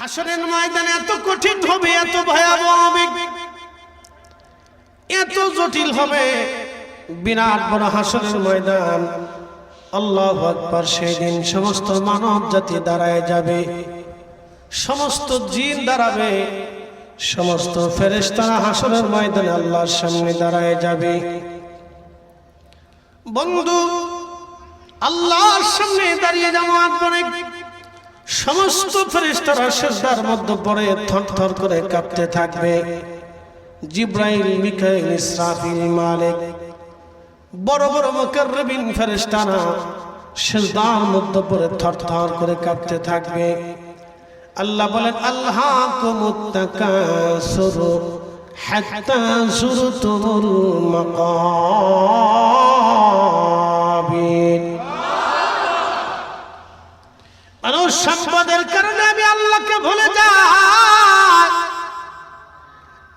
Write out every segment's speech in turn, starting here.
হাসরের ময়দান এত কঠিন হবে, এত ভয়াবহ হবে, এত জটিল হবে। বিরাট বড় হাসরের ময়দান, আল্লাহ আকবার, সেদিন সমস্ত মানব জাতি দাঁড়ায় যাবে, সমস্ত জিন দাঁড়াবে, সমস্ত ফেরেশতারা হাসরের ময়দানে আল্লাহর সামনে দাঁড়ায় যাবে। বন্ধু, আল্লাহর সামনে দাঁড়িয়ে যাওয়ার পরে সমস্ত ফেরেশতারা সেজদার মধ্যে পড়ে, থরথর করে কাঁপতে থাকবে। জিব্রাইল, মিকাইল, ইসরাফিল, মালিক, বড় বড় মুকাররবিন ফেরেশতারা সেজদার মধ্যে পড়ে, থরথর করে কাঁপতে থাকবে। আল্লাহ বলেন আল্লাহ কুমুত্তাকাসুর হাত্তা সুরতুমুল মাকাবির। মানুষ সম্পদের কারণে আমি আল্লাহকে ভুলে যাই।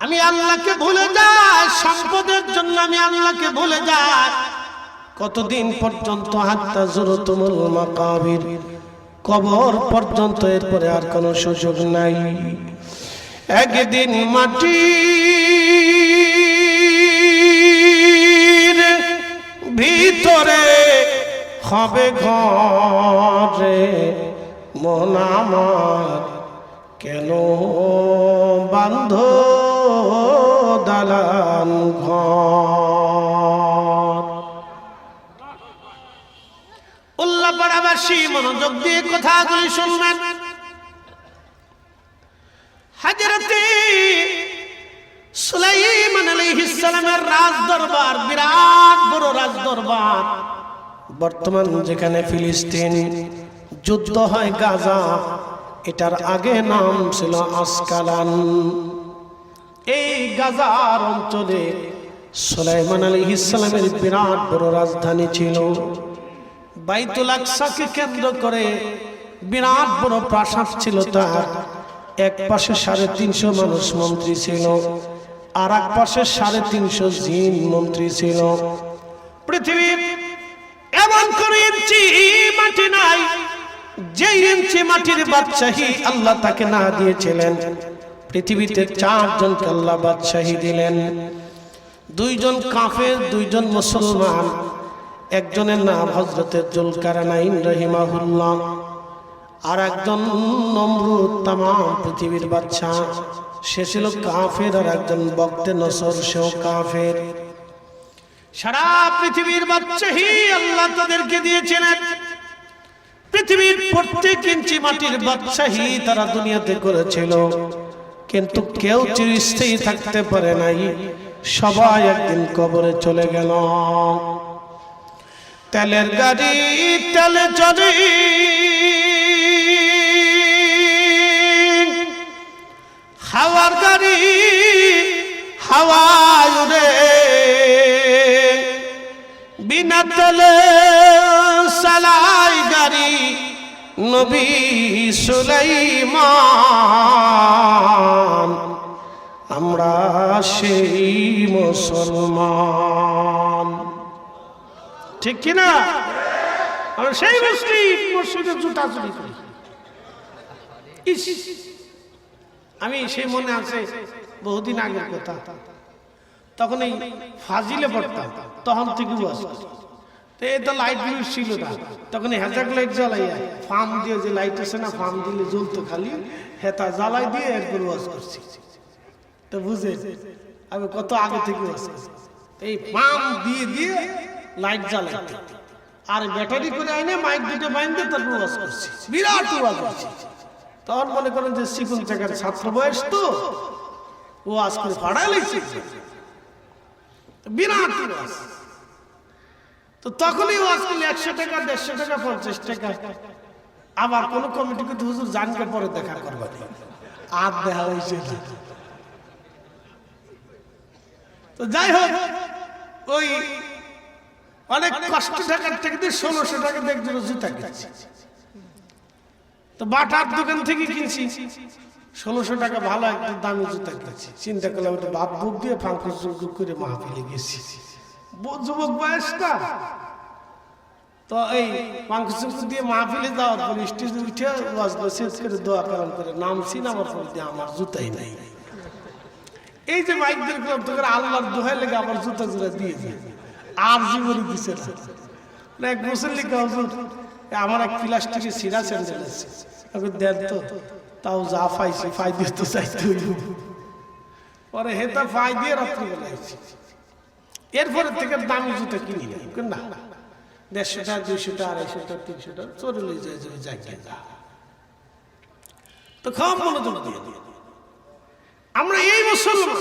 আমি আল্লাহকে ভুলে যাই, সম্পদের জন্য আমি আল্লাহকে ভুলে যাই। কতদিন পর্যন্ত হাত্তা জুরতুমুল মাকাবির? কবর পর্যন্ত এরপরে আর কোনো সুযোগ নাই। একদিন মাটি ভিতরে হবে ঘরে। মন আমার কেন বান্ধ দালান ঘর? উল্লাপাড়াবাসী মনোযোগ দিয়ে কথাগুলি শুনবেন। হাজরতে সুলাইমান আলাইহিস সালামের রাজ দরবার বিরাট বড় রাজ দরবার বর্তমান যেখানে ফিলিস্তিন যুদ্ধ হয় গাজা। এটার আগে নাম ছিল আসকালান। এই গাজার অঞ্চলে সুলাইমান আলাইহিস সালামের বিরাট বড় রাজধানী ছিল। বাইতুল আকসাকে কেন্দ্র করে বিরাট বড় প্রাসাদ ছিল তার। এক পাশে সাড়ে তিনশো মানুষ মন্ত্রী ছিল, আর এক পাশে সাড়ে তিনশো জিন মন্ত্রী ছিল। পৃথিবীর এমন কোন মাটি নাই যে ইঞ্চি মাটির বাদশাহী আল্লাহ তাকে না দিয়েছিলেন, পৃথিবীতে চারজনকে আল্লাহ বাদশাহী দিলেন। দুইজন কাফের, দুইজন মুসলমান। একজনের নাম হজরতের জুলকারানাইন রহিমাহুল্লাহ আর একজন নমরুদ তাম পৃথিবীর বাচ্চা সে ছিল কাফের আর একজন বক্তে নসর, সেও কাফের। সারা পৃথিবীর বাচ্চাহি আল্লাহ তাদেরকে দিয়েছিলেন। পৃথিবীর প্রত্যেক ইঞ্চি মাটির বাচ্চাহি তারা দুনিয়াতে করেছিল। কিন্তু কেউ চিরস্থায়ী থাকতে পারে নাই। সবাই একদিন কবরে চলে গেল। তেলের গাড়ি, তেলে চলে হাওয়ার গাড়ি, হাওয়ায় উড়ে। বিনা তেলে সালাই গাড়ি নবী সুলাইমান। আমরা সেই মুসলমান। ঠিক কিনা? আমরা সেই মুসলিম মসজিদে জুতা চুরি করি। আমি সেই মনে আছে বহুদিন আগের কথা। তখন এই ফাজিলে পড়তাম। তখন থেকে বস তো এই তো লাইটগুলো ছিল না। তখন হ্যাজাক লাইট জ্বালাইয়া ফার্ম দিয়ে যে লাইট আছে না ফার্ম দিলে জ্বলতো খালি। হেতা জ্বালাই দিয়ে এরপর ওয়াজ করছি। তো বুঝে? আমি কত আগে থেকে ওয়াজ করছি। এই ফার্ম দিয়ে দিয়ে লাইট জ্বালাই আর ব্যাটারি করে আইনে মাইক দুটো বাইন্দে তারপর ওয়াজ করছি। বিরাট ওয়াজ করছি। তখন মনে করেন যে শিকুন চাকার ছাত্র বয়স তো, ও করে ভাড়া লাগছে বিরাট ওয়াজ তো তখনই ওয়াজ করলে একশো টাকা, দেড়শো টাকা, পঞ্চাশ টাকা। আবার কোন কমিটি কিন্তু হুজুর জানকে পরে দেখা করবে। আর দেখা হয়েছে তো যাই হোক, ওই অনেক কষ্ট টাকার থেকে ষোলোশো টাকা দেখছিল জুতা কিনছি। তো বাটার দোকান থেকে কিনছি। ষোলোশো টাকা ভালো একটা দামি জুতা কিনছি। চিন্তা করলাম ওটা বাপ বুক দিয়ে ফাঙ্কুস করে মাহফিলে গেছি। যুবক বয়স না? তো এই মাংস দিয়ে মাহফিলে যাওয়ার পর স্টেজে উঠে বাজলো শেষ করে দোয়া কালাম করে। নামছি নামার পর দিয়ে আমার জুতাই নাই। এই যে মাইক দিয়ে করলাম তোকে আল্লাহর দোহাই লেগে আমার জুতা জুড়ে দিয়ে আর জীবনে দিছে না। এক মুসল্লি এ আমার এক প্লাস্টিকের সিরা স্যান্ডেল আছে। দেন তো। তাও যা পাইছি ফাই দিয়ে তো চাইতে পরে হেতা ফাই দিয়ে রাত্রিবেলা এরপরে থেকে দামি জুতো কিনি না দেড়শো টাকা দুইশো টাকা আড়াইশো টাকা তিনশো টাকা চলে যায় যাই যা। তো খাওয়া মনোযোগ দিয়ে দিয়ে আমরা এই মুসলমান।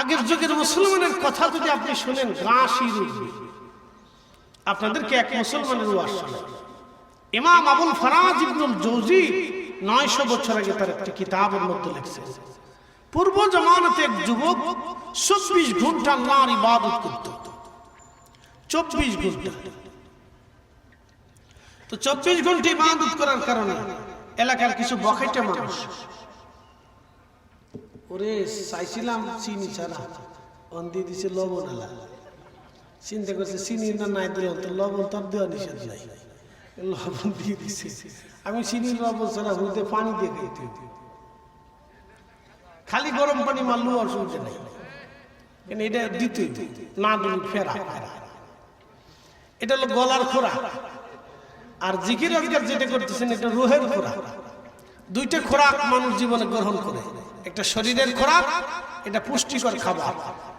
আগের যুগের মুসলমানের কথা যদি আপনি শুনেন গা শির। আপনাদেরকে এক মুসলমানের ওয়াজ শোনাই। ইমাম আবুল ফরাজ ইবনুল জৌজি নয়শো বছর আগে তার একটি কিতাবের মধ্যে লিখছেন পূর্ব জমানাতে এক যুবক চব্বিশ ঘণ্টা আল্লাহর ইবাদত করত। চব্বিশ ঘণ্টা। তো চব্বিশ ঘণ্টা ইবাদত করার কারণে এলাকার কিছু বখাইটা মানুষ, ওরে, চাইছিলাম চিনি ছাড়া। অন দিয়ে দিছে লবণ আলা। চিন্তা করছে চিনি না নাই দিলে তো লবণ তোর দেওয়া নিষেধ নাই। লবণ দিয়ে দিছে। আমি চিনি লবণ ছাড়া হইতে পানি দিয়ে খাইতে খালি গরম পানি মারলেও অসুবিধা নেই। কিন্তু এটা দিতে না দিলে ফেরা। এটা হলো গলার খোরা। আর জিকির অধিকার যেটা করতেছেন, এটা রোহের খোরাক দুইটা খোরাক মানুষ জীবনে গ্রহণ করে। একটা শরীরের খোরাক, এটা পুষ্টিকর খাবার।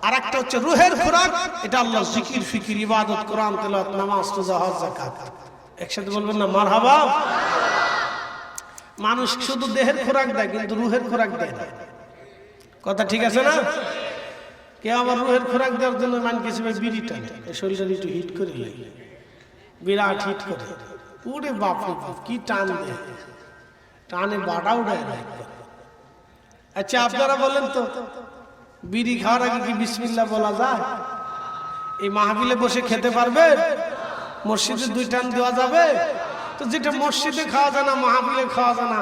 আর একটা হচ্ছে রুহের খোরাক, এটা আল্লাহ জিকির, ফিকির, ইবাদত, কোরআন, তেলাওয়াত, নামাজ, রোজা, হজ, যাকাত। একসাথে বলবেন না মার হাবা মানুষ শুধু দেহের খোরাক দেয়, কিন্তু রুহের খোরাক দেয় না। কথা ঠিক আছে না? কে আমার রুহের খোরাক দেওয়ার জন্য মান কিছু বিড়ি টানে। শরীরটা একটু হিট করে লাগে বিরাট হিট করে। পুরে বাপ কি টান টানে বাড়া উড়ায় আচ্ছা আপনারা বলেন তো, বিড়ি খাওয়ার আগে কি বিসমিল্লা বলা যায়? এই মাহবিলে বসে খেতে পারবে মসজিদে দুই টান দেওয়া যাবে? তো যেটা মসজিদে খাওয়া যায় না মাহবিলে খাওয়া যায় না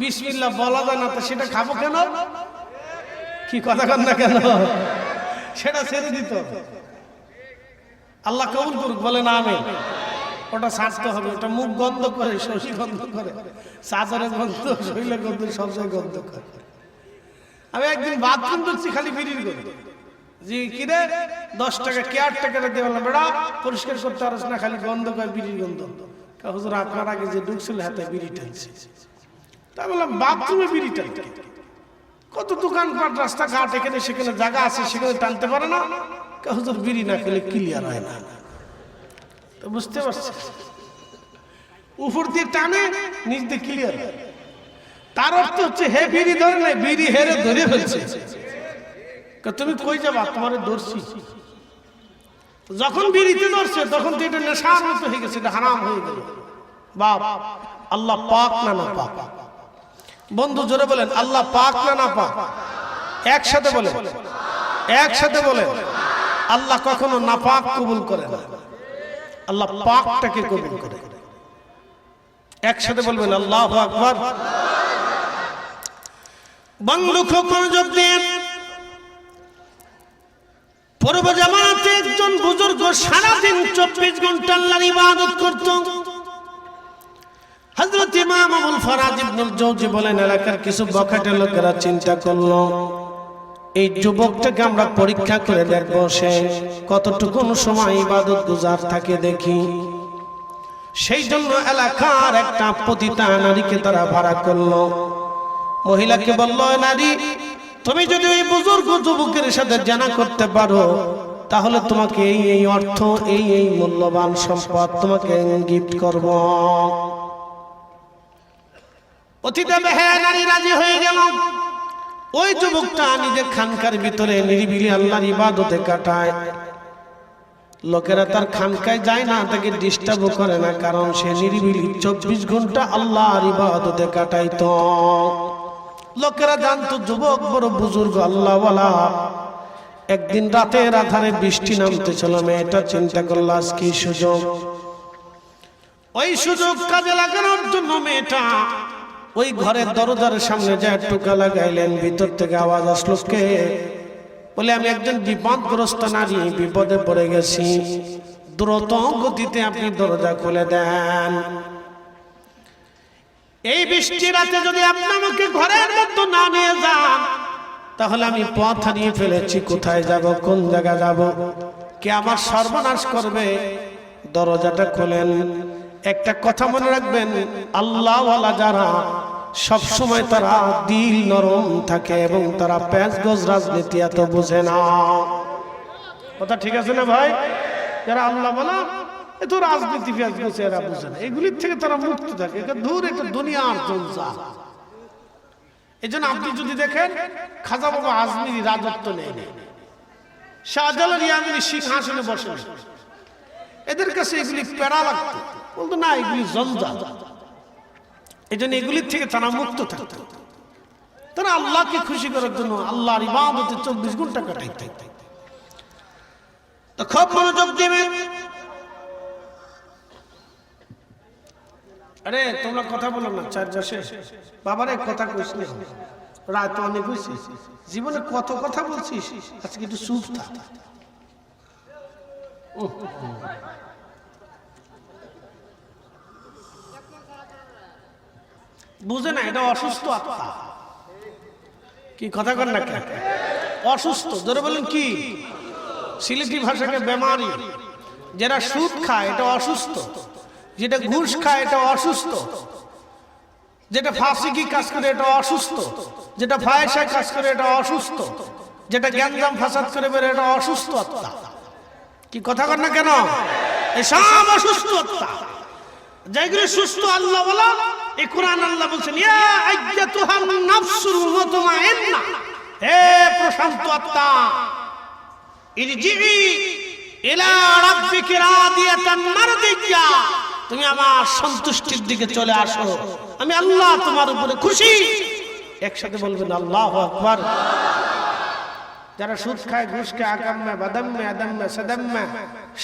বিসমিল্লা বলা যায় না তো সেটা খাব কেন? কি কথা কন না কেন? সেটা ছেড়ে দিত। আল্লাহ কবুল করুক বলে না আমি ওটা ছাড়তে হবে ওটা মুখ গন্ধ করে শরীর গন্ধ করে চাদরে গন্ধ শরীরে গন্ধ সব জায়গায় গন্ধ করে। আমি একদিন বাথরুম করছি খালি বিড়ির গন্ধ জি কিরে দশ টাকা কেয়ার টাকাটা দিয়ে বললাম বেড়া, পরিষ্কার করতে পারছ না, খালি গন্ধ করে বিড়ির গন্ধ। হুজুর, আপনার আগে যে ঢুকছিল হাতে বিড়ি টানছে তা বললাম, বাথরুমে বিড়ি টানতে কত দোকানপাট রাস্তাঘাট, এখানে সেখানে জায়গা আছে, সেখানে টানতে পারে না? হুজুর, বিড়ি না খেলে ক্লিয়ার হয় না। তো বুঝতে পারছি। উপর দিয়ে টানে, নিচ দিয়ে ক্লিয়ার তার অর্থ হচ্ছে, হে বিড়ি ধরে নাই বিড়ি হেরে ধরে ফেলছে। তুমি কই যাবা? তোমার ধরছি। যখন বিড়িতে ধরছে, তখন তো এটা নেশার মতো হয়ে গেছে, এটা হারাম হয়ে গেল। বাপ, আল্লাহ পাক না না পাক। বন্ধু, জোরে বলেন, আল্লাহ পাক না না পাক। একসাথে বলেন। একসাথে বলেন, আল্লাহ কখনো নাপাক কবুল করে না। আল্লাহ পাকটাকে কবুল করে। একসাথে বলবেন, আল্লাহ আকবার। বন্ধু খুব মনোযোগ দিন পূর্ব জামানাতে একজন বুজুর্গ সারাদিন চব্বিশ ঘণ্টা আল্লাহর ইবাদত করত। হযরত ইমাম আবুল ফরাজ ইবনুল জৌজি বলেন, এলাকার কিছু বখাটে লোকেরা চিন্তা করল, এই যুবকটাকে আমরা পরীক্ষা করে দেখব সে কতটুকু সময় ইবাদত গুজার থাকে দেখি। সেই জন্য এলাকার একটা পতিতা নারীকে তারা ভাড়া করল। মহিলাকে বলল নারী তুমি যদি ওই বুজুর্গ যুবকের সাথে জানা করতে পারো, তাহলে তোমাকে এই এই অর্থ, এই এই মূল্যবান সম্পদ তোমাকে গিফট করব। অতীতে নারী রাজি হয়ে গেল। ওই যুবকটা নিজের খানকার ভিতরে নিরিবিলি আল্লাহর ইবাদতে কাটায়। লোকেরা তার খানকায় যায় না, তাকে ডিস্টার্ব করে না, কারণ সে নিরিবিলি চব্বিশ ঘণ্টা আল্লাহর ইবাদতে কাটাইতো। লোকেরা জানতো, যুবক, বড় বুজুর্গ, আল্লাহওয়ালা। একদিন রাতের আধারে বৃষ্টি নামতেছিল, মেয়েটা চিন্তা করল আজকে সুযোগ? ওই সুযোগ কাজে লাগানোর জন্য মেয়েটা ওই ঘরের দরজার সামনে যায়, টুকা লাগাইলেন, ভিতর থেকে আওয়াজ আসলো, কে? বলে, আমি একজন বিপদগ্রস্ত নারী, বিপদে পড়ে গেছি। দ্রুত গতিতে আপনি দরজা খুলে দেন। এই বৃষ্টি রাতে যদি আপনি আমাকে ঘরের মধ্যে না নিয়ে যান, তাহলে আমি পথ হারিয়ে ফেলেছি। কোথায় যাব? কোন জায়গা যাব? কে আমার সর্বনাশ করবে? দরজাটা খোলেন। একটা কথা মনে রাখবেন আল্লাহওয়ালা যারা সব সময় তারা দিল নরম থাকে এবং তারা প্যাঁচ গজ রাজনীতি এত বোঝে না। কথা ঠিক আছে না ভাই? যারা আল্লাহ বলা এ তো রাজনীতি গেছে এরা বুঝে না। এগুলির থেকে তারা মুক্ত থাকে। এটা দূর একটা দুনিয়ার জলসা। এই জন্য আপনি যদি দেখেন খাজা বাবা আজমিরি রাজত্ব নেই। শাহজালাল ইয়ামিনী সিংহাসনে বসে এদের কাছে এগুলি প্যারা লাগতো। বলতো না এগুলি জঞ্জাল এই জন্য এগুলির থেকে তারা মুক্ত থাকতো। তারা আল্লাহকে খুশি করার জন্য আল্লাহর ইবাদতে চব্বিশ ঘণ্টা কাটাইতে। তো খুব মনোযোগ দেবেন। আরে, তোমরা কথা বলো না, চার বসে বাবারে, কথা কইস রাত অনেক হয়েছে জীবনে কত কথা বলছিস? আজকে একটু চুপ থাক। বুঝে না, এটা অসুস্থ আত্মা। কি কথা কর না? অসুস্থ ধরে বলেন কি? সিলেটি ভাষাকে বেমারি। যারা সুদ খায়, এটা অসুস্থ। যেটা ঘুষ খায় এটা অসুস্থ। যেটা ফাঁসিকি কাজ করে এটা অসুস্থ। যেটা ফায়সা কাজ করে এটা অসুস্থ। যেটা গ্যাঞ্জাম ফাসাদ করে বেরো এটা অসুস্থ আত্মা কি কথা কর না কেন? এই সব অসুস্থ আত্মা যেগুলো সুস্থ আল্লাহ বলা এই কোরআন আল্লাহ বলছেন ইয়া আইয়াতুহান নাফসুল মুতমাইন্না। হে প্রশান্ত আত্মা ইরজিই ইলা রাব্বিকি রাদিয়াতান মারদিয়া। তুমি আমার সন্তুষ্টির দিকে চলে আসো। আমি আল্লাহ তোমার উপরে খুশি। একসাথে বলবেন, আল্লাহ আকবার। যারা সুদ খায়, ঘুষ খায় আকাম্মে বাদাম্মে, আদাম্মে, সাদাম্মে,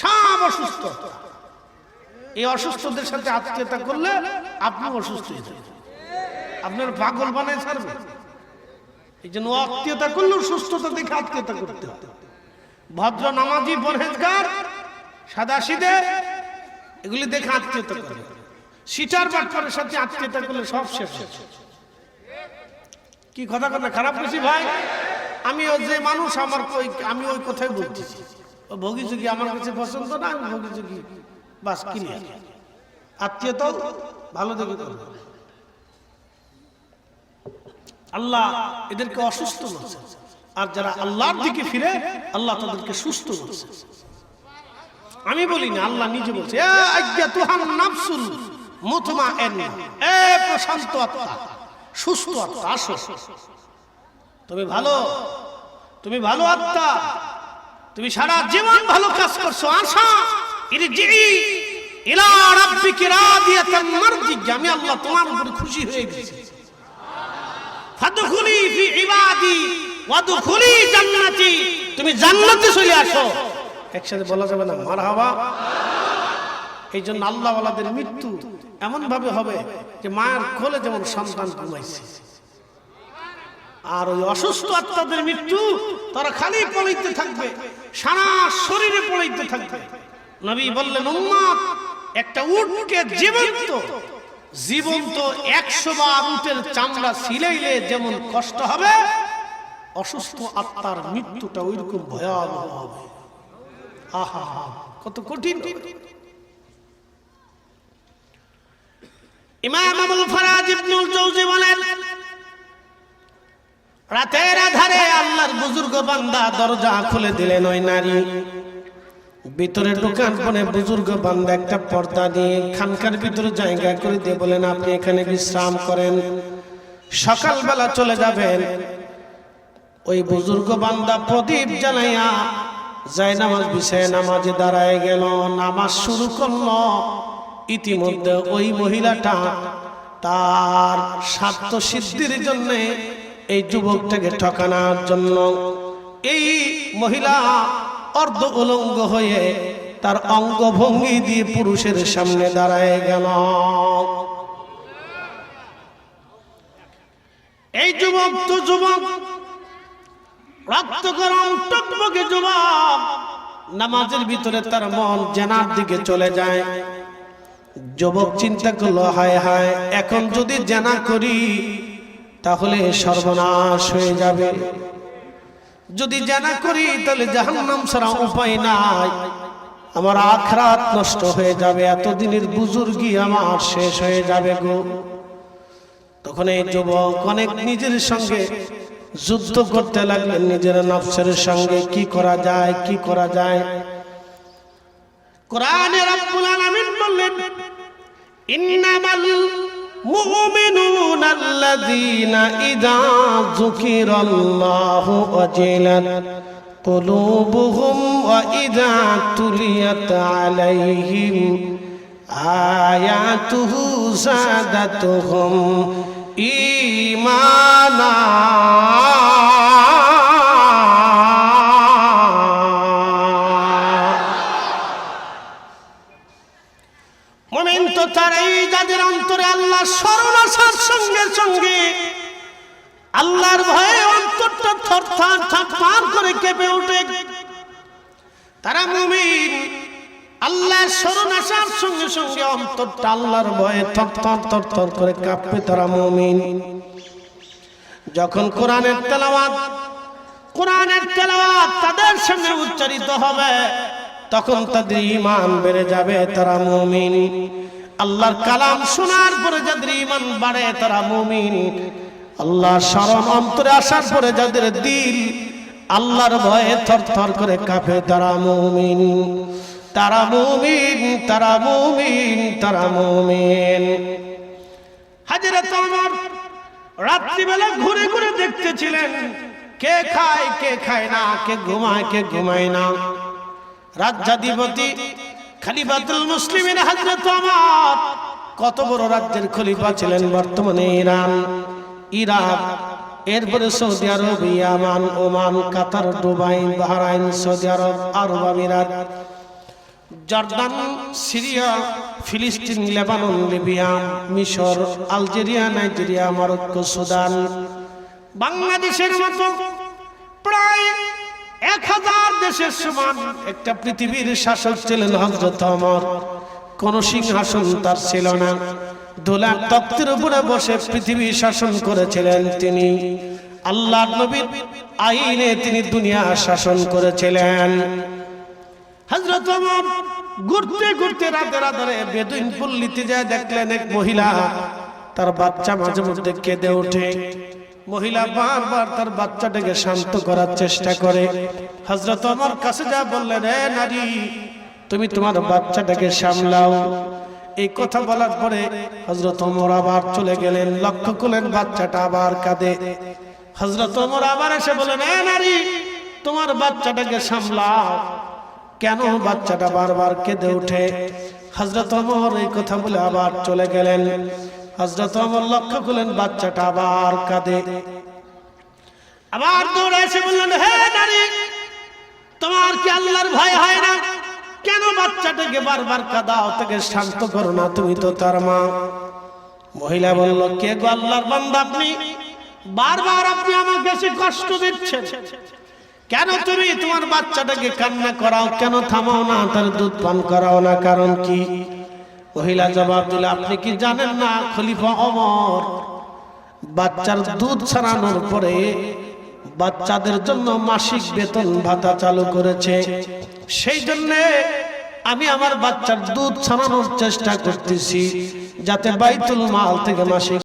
সব অসুস্থ। এই অসুস্থদের সাথে আত্মীয়তা করলে আপনি অসুস্থ হয়ে যাবেন। আপনার পাগল বানায় ছাড়বে। এই জন্য আত্মীয়তা করলেও সুস্থতা দেখে আত্মীয়তা করতে হবে। ভদ্র নামাজি, পরহেজগার সাদা সিদে এগুলি দেখে আত্মীয়তা করে। সিটার বাটপারের সাথে আত্মীয়তা করলে সব শেষ কি কথা কথা খারাপ বেশি ভাই? আমি যে মানুষ, আমার আমি ওই কথাই বলতেছি ভোগী যুগী আমার কাছে পছন্দ না, আমি ভোগী যুগী বাস ক্লিয়ার আত্মীয়তাও ভালো দেখে করবে আল্লাহ এদেরকে অসুস্থ বলছে। আর যারা আল্লাহর দিকে ফিরে, আল্লাহ তাদেরকে সুস্থ বলছে। আমি বলি না আল্লাহ নিজে বলছে, এ প্রশান্ত আসো। তুমি ভালো তুমি ভালো আত্মা, তুমি সারা জীবন ভালো কাজ করছ মারদিয়া আমি আল্লাহ তোমার উপরে খুশি হয়ে গেছি। তুমি জান্নাতে চলে আসো। একসাথে বলা যাবে না, মারহাবা। এই জন্য আল্লাহওয়ালাদের মৃত্যু এমন ভাবে হবে যে মায়ের কোলে যেমন সন্তান ঘুমাইছে। আর ওই অসুস্থ আত্মাদের মৃত্যু তারা খালি পড়াইতে থাকবে, সারা শরীরে পড়াইতে থাকবে। নবী বললেন উম্মাদ একটা উটকে জীবন্ত জীবন্ত একশো বার উটের চামড়া সিলাইলে যেমন কষ্ট হবে, অসুস্থ আত্মার মৃত্যুটা ওইরকম ভয়াবহ হবে। কত কঠিন। আল্লাহর বান্দা দরজা খুলে দিলেন ওই নারী। দোকান বুজুর্গ একটা পর্দা দিয়ে খানকার ভিতরে জায়গা করে দিয়ে বলেন, আপনি এখানে বিশ্রাম করেন, সকালবেলা চলে যাবেন। ওই বুজুর্গ বান্দা প্রদীপ জ্বালাইয়া যায় নামাজ বিষয়ে নামাজে দাঁড়ায় গেল, নামাজ শুরু করল। ইতিমধ্যে ওই মহিলাটা তার স্বার্থ সিদ্ধির জন্য এই যুবকটাকে ঠকানোর জন্য এই মহিলা অর্ধ উলঙ্গ হয়ে তার অঙ্গভঙ্গি দিয়ে পুরুষের সামনে দাঁড়ায় গেল। এই যুবক, তো যুবক রক্ত গরম টকবকে যুবক নামাজের ভিতরে তার মন জেনার দিকে চলে যায়। যুবক চিন্তা করল, হায় হায়, এখন যদি জেনা করি, তাহলে সর্বনাশ হয়ে যাবে। যদি জানা করি, তাহলে জাহান্নাম ছাড়া উপায় নাই। আমার আখরাত নষ্ট হয়ে যাবে, এতদিনের বুজুর্গি আমার শেষ হয়ে যাবে গো। তখন এই যুবক অনেক নিজের সঙ্গে যুদ্ধ করতে লাগলেন নিজের নফসের সঙ্গে কি করা যায় কি করা যায় কোরআনে রব্বুল আলামিন বললেন ইন্নামাল মুমিনুনা আল্লাযীনা ইযা যুকিরাল্লাহু ওয়াজিলাত قلوبهم وإذا تليت عليهم آياته زادتهم ইমানা। মমিন তো তারাই যাদের অন্তরে আল্লাহ স্মরণ আসার সঙ্গে সঙ্গে আল্লাহর ভয়ে অন্তরটা থরথার থাকথার করে কেঁপে ওঠে। তারা মুমিন আল্লাহ স্মরণ আসার সঙ্গে সঙ্গে অন্তরটা আল্লাহর ভয়ে থরথর থরথর করে কাঁপবে তারা মুমিন। যখন কোরআনের তেলাওয়াত কোরআনের তেলাওয়াত তাদের সামনে উচ্চারিত হবে, তখন তাদের ইমান বেড়ে যাবে তারা মুমিন। আল্লাহর কালাম শোনার পরে যাদের ইমান বাড়ে তারা মুমিন। আল্লাহর স্মরণ অন্তরে আসার পরে যাদের দিল, আল্লাহর ভয়ে থর থর করে কাঁপে তারা মুমিন। তারা মুমিন তারা মুমিন তারা মুমিন। হাজিরা তো আমার রাত্রিবেলা ঘুরে ঘুরে দেখতেছিলেন, কে খায় কে খায় না, কে ঘুমায় কে ঘুমায় না। রাজ্যাধিপতি খালিফাতুল মুসলিমের হাজরত আমার কত বড় রাজ্যের খলিফা ছিলেন বর্তমানে ইরান। ইরাক, এরপরে সৌদি আরব, ইয়ামান, Oman, Qatar, Dubai, Bahrain, Saudi Arab Arab Emirates. Jordan, Syria, ফিলিস্তিন, লেবানন, লিবিয়া, মিশর, আলজেরিয়া, নাইজেরিয়া, মরক্কো, সুদান। বাংলাদেশের মতো প্রায় এক হাজার দেশের সমান একটা পৃথিবীর শাসক ছিলেন হজরত অমর কোন সিংহাসন তার ছিল না। দোলার তক্তের উপরে বসে পৃথিবী শাসন করেছিলেন তিনি। আল্লাহ নবীর আইনে তিনি দুনিয়া শাসন করেছিলেন। হজরত অমর ঘুরতে ঘুরতে রাতে রাতে বেদুইন পল্লীতে যায় দেখলেন এক মহিলা। তার বাচ্চা মাঝে মধ্যে কেঁদে ওঠে। মহিলা বারবার তার বাচ্চাটাকে শান্ত করার চেষ্টা করে। হজরত আমার কাছে যা বললেন রে নারী, তুমি তোমার বাচ্চাটাকে সামলাও। এই কথা বলার পরে হজরত ওমর আবার চলে গেলেন, লক্ষ্য করলেন বাচ্চাটা আবার কাঁদে। হজরত ওমর আবার এসে বলেন এ নারী, তোমার বাচ্চাটাকে সামলাও। কেন বাচ্চাটা বারবার কেঁদে ওঠে? হজরত ওমর এই কথা বলে আবার চলে গেলেন। হজরত ওমর লক্ষ্য করলেন বাচ্চাটা আবার কাঁদে। আবার দৌড়ে এসে বললেন হে নারী তোমার কি আল্লাহর ভয় হয় না? কেন বাচ্চাটাকে বারবার কাদাও? তাকে শান্ত করো না তুমি তো তার মা। মহিলা বলল কে গো আল্লাহর বান্দা আপনি? বারবার আপনি আমাকে এসে কষ্ট দিচ্ছেন। কেন তুমি তোমার বাচ্চাটাকে কান্না করাও? কেন থামাও না? তার দুধ পান করাও না, কারণ কি? মহিলা জবাব দিল, আপনি কি জানেন না, খলিফা অমর? বাচ্চার দুধ ছাড়ানোর পরে বাচ্চাদের জন্য মাসিক বেতন ভাতা চালু করেছে। সেই জন্য আমি আমার বাচ্চার দুধ ছাড়ানোর চেষ্টা করতেছি, যাতে বাইতুল মাল থেকে মাসিক